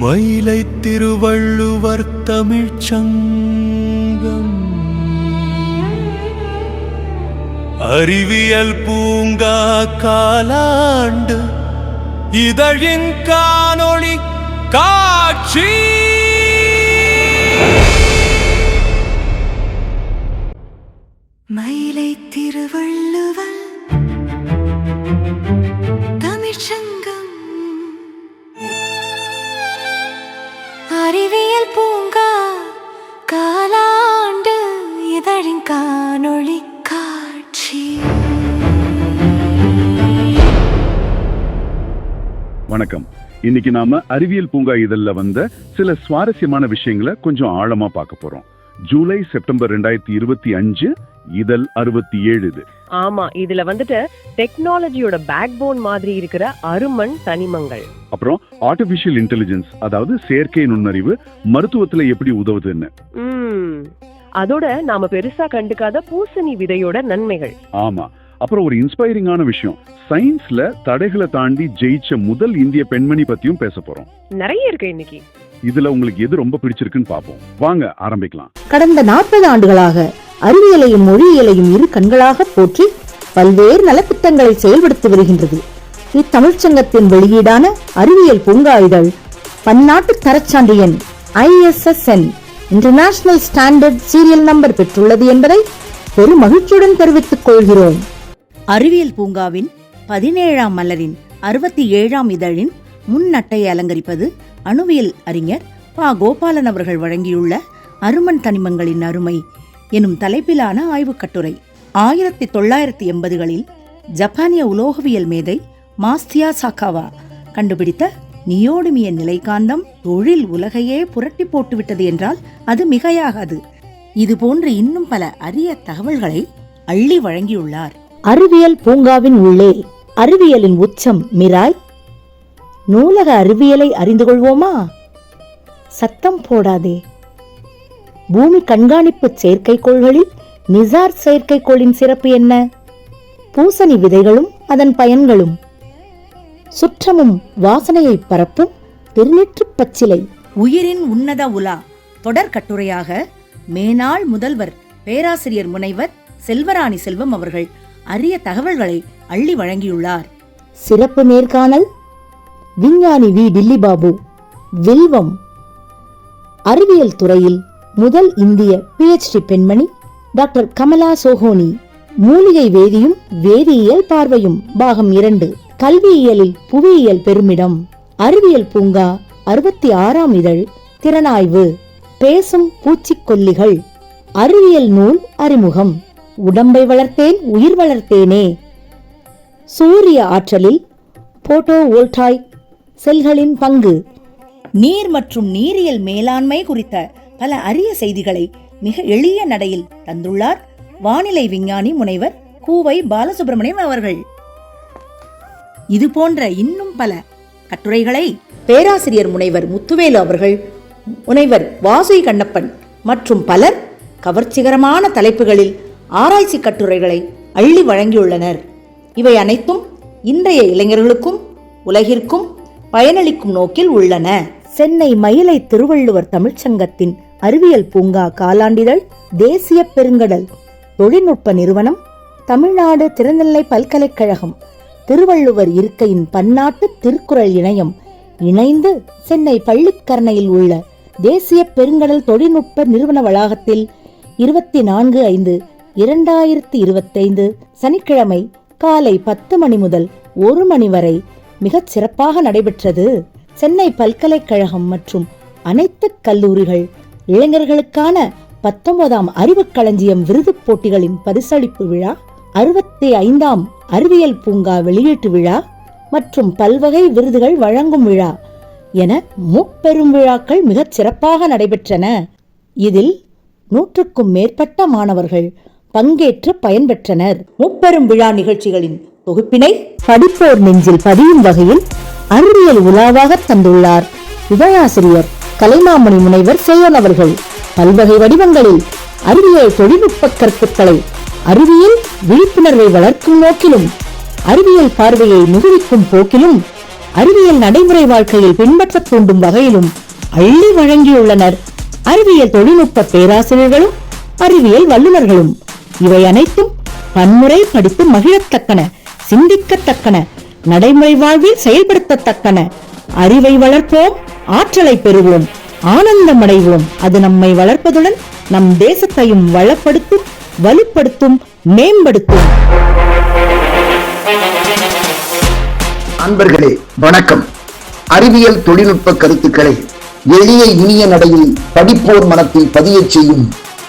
மயிலை திருவள்ளுவர் தமிழ்ச்சங்கம். அறிவியல் பூங்கா காலாண்டு இதழின் காணொளி காட்சி. மயிலை திருவள்ளுவர் தமிழ்ச்சங்கம் வணக்கம். இன்னைக்கு நாம அறிவியல் பூங்கா இதழ்ல வந்த சில சுவாரஸ்யமான விஷயங்களை கொஞ்சம் ஆழமா பார்க்க போறோம். ஜூலை செப்டம்பர் ரெண்டாயிரத்தி இருபத்தி அஞ்சு இதழ் அறுபத்தி ஏழு இது ஆமா இதுல வந்துட்டு டெக்னாலஜியோட பேக் போன் மாதிரி இருக்கிற அருமன் தனிமங்கள். அப்புறம் ஆர்டிபிஷியல் இன்டெலிஜென்ஸ் அதாவது செயற்கை நுண்ணறிவு மருத்துவத்துல எப்படி உதவுதுன்னு. அதோட நாம பெருசா கண்டுக்காத பூசணி விதையோட நன்மைகள். ஆமா. அப்புறம் ஒரு இன்ஸ்பைரிங்கான விஷயம். சயின்ஸ்ல தடைகளை தாண்டி ஜெயிச்ச முதல் இந்திய பெண்மணி பத்தியும் பேச போறோம். நிறைய இருக்கு இன்னைக்கு. இதுல உங்களுக்கு எது ரொம்ப பிடிச்சிருக்குன்னு பார்ப்போம். வாங்க ஆரம்பிக்கலாம். கடந்த நாற்பது ஆண்டுகளாக அறிவியலையும் மொழியியலையும் இரு கண்களாக போற்றி பல்வேறு நலத்திட்டங்களை செயல்படுத்தி வருகின்றது. இத்தமிழ்ச்சங்கத்தின் வெளியீடான அறிவியல் பூங்கா இதழ் பன்னாட்டு தரச்சான்றியன் ISSN international standard serial number பெற்றுள்ளது என்பதை பெரும் மகிழ்ச்சியுடன் தெரிவித்துக் கொள்கிறோம். அறிவியல் பூங்காவின் பதினேழாம் மலரின் அறுபத்தி ஏழாம் இதழின் முன்னட்டையை அலங்கரிப்பது அணுவியல் அறிஞர் பா. கோபாலன் அவர்கள் வழங்கியுள்ள அருமன் தனிமங்களின் அருமை எனும் தலைப்பிலான ஆய்வுக் கட்டுரை. ஆயிரத்தி தொள்ளாயிரத்தி எண்பதுகளில் ஜப்பானிய உலோகவியல் மேதை மாஸ்தியா சாக்காவா கண்டுபிடித்த நியோடுமிய நிலைக்காந்தம் தொழில் உலகையே புரட்டி போட்டுவிட்டது என்றால் அது மிகையாகாது. இது போன்று இன்னும் பல அரிய தகவல்களை அள்ளி வழங்கியுள்ளார். அறிவியல் பூங்காவின் உள்ளே. அறிவியலின் உச்சம் மிராய். நூலக அறிவியலை அறிந்து கொள்வோமா? சத்தம் போடாதே. பூமி கண்காணிப்பு செயற்கைக்கோள்களில் நிசார் செயற்கைக்கோளின் சிறப்பு என்ன? பூசணி விதைகளும் அதன் பயன்களும். சுற்றமும் வாசனையை பரப்பும் திருநெற்றுப் பச்சிலை. உயிரின் உன்னத உலா. தொடர் கட்டுரையாக மேனாள் முதல்வர் பேராசிரியர் முனைவர் செல்வராணி செல்வம் அவர்கள். அரிய தகவல்களை அள்ளி வழங்கியுள்ளார். சிறப்பு நேர்காணல் விஞ்ஞானி வி. டில்லி பாபு வில்வம் அறிவியல் துறையில் முதல் இந்திய பிஎச்டி பெண்மணி டாக்டர் கமலா சோஹோனி மூலிகை வேதியும் வேதியியல் பார்வையும் பாகம் இரண்டு கல்வியியலில் புவியியல் பெருமிடம் அறிவியல் பூங்கா அறுபத்தி ஆறாம் இதழ் திறனாய்வு பேசும் பூச்சிக்கொல்லிகள் அறிவியல் நூல் அறிமுகம். உடம்பை வளர்த்தேன் உயிர் வளர்த்தேனே. சூரிய ஆற்றலில் போட்டோ வோல்டாய் செல்களின் பங்கு. நீர் மற்றும் நீரியல் மேலாண்மை குறித்த பல அரிய செய்திகளை மிக எளிய நடையில் தந்துள்ளார் வானிலை விஞ்ஞானி முனைவர் கூவை பாலசுப்ரமணியம் அவர்கள். இது போன்ற இன்னும் பல கட்டுரைகளை பேராசிரியர் முனைவர் முத்துவேலு அவர்கள் முனைவர் வாசு கண்ணப்பன் மற்றும் பலர் கவர்ச்சிகரமான தலைப்புகளில் ஆராய்ச்சி கட்டுரைகளை அள்ளி வழங்கியுள்ளனர். இவை அனைத்தும் இன்றைய இளைஞர்களுக்கும் உலகிற்கும் பயனளிக்கும் நோக்கில் உள்ளன. சென்னை மயிலை திருவள்ளுவர் தமிழ்ச்சங்கத்தின் அறிவியல் பூங்கா காலாண்டிதழ் தேசிய பெருங்கடல் தொழில்நுட்ப நிறுவனம் தமிழ்நாடு திறநிலை பல்கலைக்கழகம் திருவள்ளுவர் இருக்கையின் பன்னாட்டு திருக்குறள் இணையம் இணைந்து சென்னை பள்ளிக்கரணையில் உள்ள தேசிய பெருங்கடல் தொழில்நுட்ப நிறுவன வளாகத்தில் இருபத்தி நான்கு ஐந்து இரண்டாயிரத்தி இருபத்தைந்து சனிக்கிழமை காலை பத்து மணி முதல் ஒரு மணி வரை மிகச் சிறப்பாக நடைபெற்றது. சென்னை பல்கலைக்கழகம் மற்றும் அனைத்து கல்லூரிகள் இளைஞர்களுக்கான பத்தொன்பதாம் அறிவுக் களஞ்சியம் விருதுப் போட்டிகளின் பரிசளிப்பு விழா அறுபத்தி ஐந்தாம் அறிவியல் பூங்கா வெளியீட்டு விழா மற்றும் பல்வகை விருதுகள் வழங்கும் விழா என முப்பெரும் விழாக்கள் மிகச் சிறப்பாக நடைபெற்றன. இதில் நூற்றுக்கும் மேற்பட்ட மாணவர்கள் பங்கேற்று பயன்பெற்றனர். முப்பெரும் விழா நிகழ்ச்சிகளின் தொகுப்பினை படிப்போர் நெஞ்சில் பதியும் வகையில் அறிவியல் உலாவாக தந்துள்ளார். இதழாசிரியர் கலைமாமணி முனைவர் சேயன் அவர்கள். பல்வகை வடிவங்களில் அறிவியல் தொழில்நுட்ப கருத்துக்களை அறிவியல் விழிப்புணர்வை வளர்க்கும் நோக்கிலும் அறிவியல் பார்வையை நிகழ்விக்கும் போக்கிலும் அறிவியல் நடைமுறை வாழ்க்கையில் பின்பற்ற தூண்டும் வகையிலும் அள்ளி வழங்கியுள்ளனர். அறிவியல் தொழில்நுட்ப பேராசிரியர்களும் அறிவியல் வல்லுநர்களும். இவை அனைத்தும் பன்முறை படித்து மகிழத்தக்கன சிந்திக்கத்தக்கன நடைமுறை வாழ்வில் செயல்படுத்தத்தக்கன. அறிவை வளர்ப்போம் ஆற்றலை பெறுவோம் ஆனந்தம் அடைவோம் அது நம்மை வளர்ப்பதுடன் நம் தேசத்தையும் வளப்படுத்தும் வலுப்படுத்தும் மேம்படுத்தும். அன்பர்களே வணக்கம். அறிவியல் தொழில்நுட்ப கருத்துக்களை எளிய இனிய நடையில் படிப்போர் மனத்தில் பதியச் செய்யும்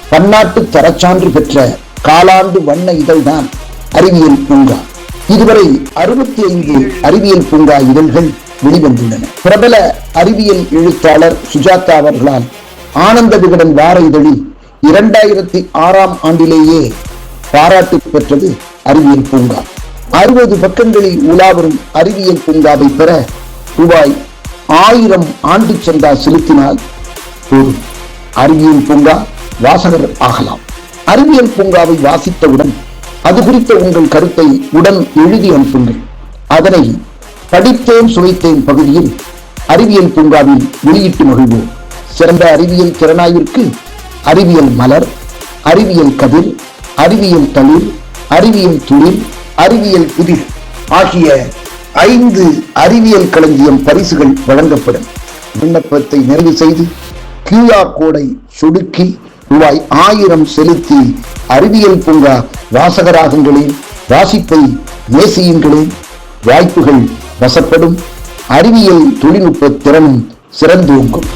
பன்னாட்டு தரச்சான்று பெற்ற காலாண்டு வண்ண இதழ்தான் அறிவியல் பூங்கா. இதுவரை அறுபத்தி ஐந்து அறிவியல் பூங்கா இதழ்கள் வெளிவந்துள்ளன. பிரபல அறிவியல் எழுத்தாளர் சுஜாதா அவர்களால் ஆனந்த விகடன் வார இதழில் இரண்டாயிரத்தி ஆறாம் ஆண்டிலேயே பாராட்டு பெற்றது அறிவியல் பூங்கா. அறுபது பக்கங்களில் உலாவரும் அறிவியல் பூங்காவை பெற ரூபாய் ஆயிரம் ஆண்டு சந்தா செலுத்தினால் போதும். அறிவியல் பூங்கா வாசகர் ஆகலாம். அறிவியல் பூங்காவை வாசித்தவுடன் அது குறித்த உங்கள் கருத்தை உடன் எழுதி அனுப்புங்கள். அதனை படித்தேன் சுவைத்தேன் பகுதியில் அறிவியல் பூங்காவில் வெளியிட்டு மகிழ்வோம். சிறந்த அறிவியல் திறனாய்விற்கு அறிவியல் மலர் அறிவியல் கதிர் அறிவியல் தளிர் அறிவியல் துளிர் அறிவியல் புதிர் ஆகிய ஐந்து அறிவியல் களஞ்சியம் பரிசுகள் வழங்கப்படும். விண்ணப்பத்தை நிறைவு செய்து கியூஆர் கோடை சொடுக்கி ரூபாய் ஆயிரம் செலுத்தி அறிவியல் பூங்கா வாசகராகுங்களேன் வாசிப்பை நேசியுங்களே வாய்ப்புகள் வசப்படும். அறிவியல் தொழில்நுட்ப திறனும் சிறந்தோங்கும்.